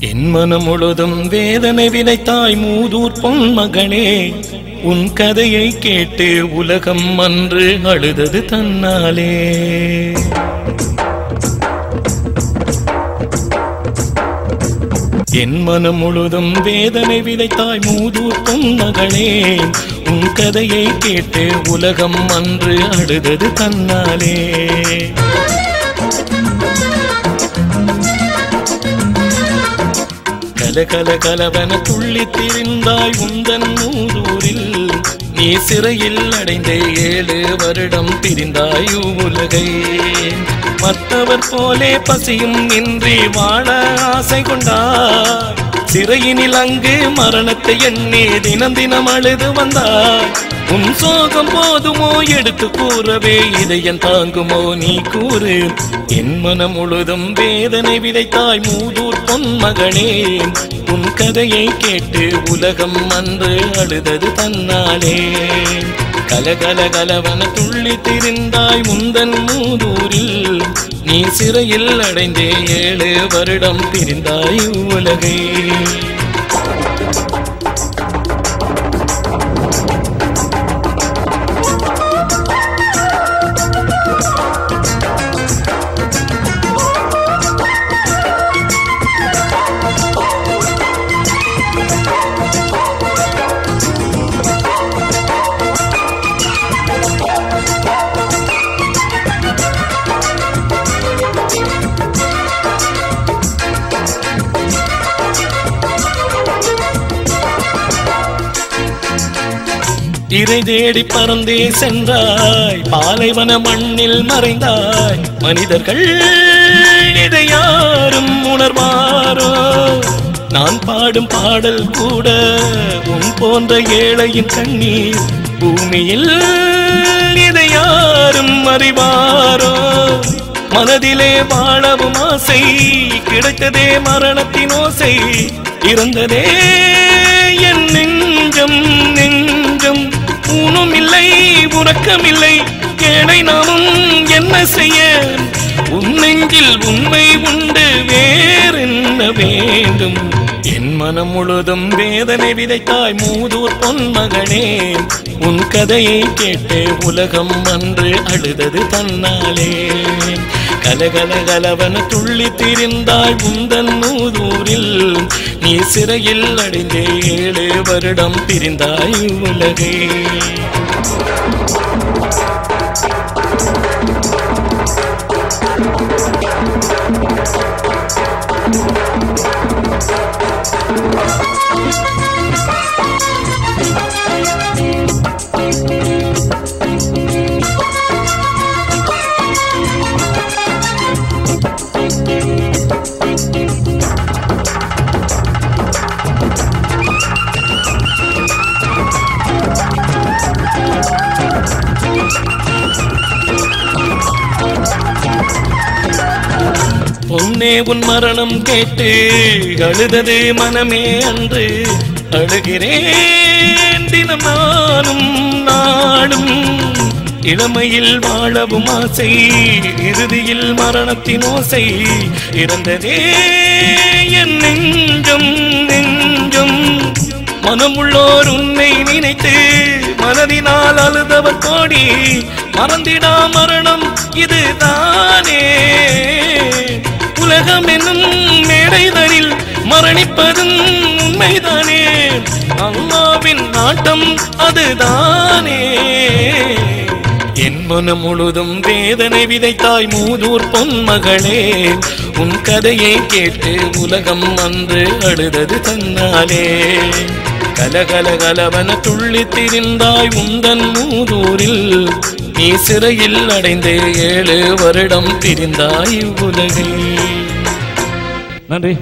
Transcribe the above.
என் மனம் முழுதும் வேதனை விதைத்தாய் மூதூர் பொன் மகனே உன் கதையை கேட்டு உலகம் அன்று அழுதது தன்னாலே. என் மனம் முழுதும் வேதனை விதைத்தாய் மூதூர் பொன்மகளே உன் கதையை கேட்டு உலகம் அன்று அழுதது தன்னாலே. கல கல கலவன துள்ளி திரிந்தாய் உந்தன் மூதூரில். நீ சிறையில் அடைந்த ஏழு வருடம் பிரிந்தாய் உலகை. மற்றவர் போலே பசியும் இன்றி வாழ ஆசை கொண்டார். சிறையினில் அங்கு மரணத்தை எண்ணி தினம் தினம் அழுது வந்தாய். உன் சோகம் போதுமோ எடுத்து கூறவே இதயம் தாங்குமோ நீ கூறு. என் மனம் முழுதும் வேதனை விதைத்தாய் மூதூர் பொன் மகனே உன் கதையை கேட்டு உலகம் அன்று அழுதது தன்னாலே. கலகல கலவன துள்ளி திரிந்தாய் முந்தன் மூதூரில். நீ சிறையில் அடைந்தே ஏழு வருடம் பிரிந்தாய் உலகை இறை தேடி பறந்தே சென்றாய். பாலைவன மண்ணில் மறைந்தாய். மனிதர்கள் இதை யாரும் உணர்வாரோ? நான் பாடும் பாடல் கூட உன் போன்ற ஏழையின் கண்ணீர் பூமியில் இதை யாரும் அறிவாரோ? மனதிலே வாழவும் ஆசை கிடைத்ததே மரணத்தின் ஓசை இறந்ததே என் உறக்கமில்லை ஏழை நாமும் என்ன செய்ய? உன் உண்மை உண்டு வேறென்ன வேண்டும்? என் மனம் முழுதும் வேதனை விதைத்தாய் மூதூர் பொன்மகனே உன் கதையை கேட்டு உலகம் அன்று அழுதது தன்னாலே. கலகல கலவன துள்ளி திரிந்தாள் உந்தன் மூதூரில். நீ சிறையில் அடைந்தே ஏழு வருடம் பிரிந்தாய் உலகே. உன்னே உன் மரணம் கேட்டு அழுதது மனமே அன்று. அழுகிறேன் தினம் நானும் நாடும் இளமையில் வாழவும் ஆசை இறுதியில் மரணத்தின் ஓசை. இறந்ததே என் நெஞ்சம் நெஞ்சம். மனமுள்ளோர் உன்னை நினைத்து மனதினால் அழுதவர் கோடி. மறந்திடா மரணம் இதுதான். உலகம் என்னும் மேடைதனில் மரணிப்பதும் உண்மைதானே. அம்மாவின் நாட்டம் அதுதானே. என் மனம் முழுதும் வேதனை விதைத்தாய் மூதூர் பொன்மகளே. உன் கதையை கேட்டு உலகம் அன்று அழுதது தன்னாலே. கலகல கலவன துள்ளி திரிந்தாய் உந்தன் மூதூரில். நீ சிறையில் அடைந்து ஏழு வருடம் பிரிந்தாய் உலகில் நன்றி நன்றி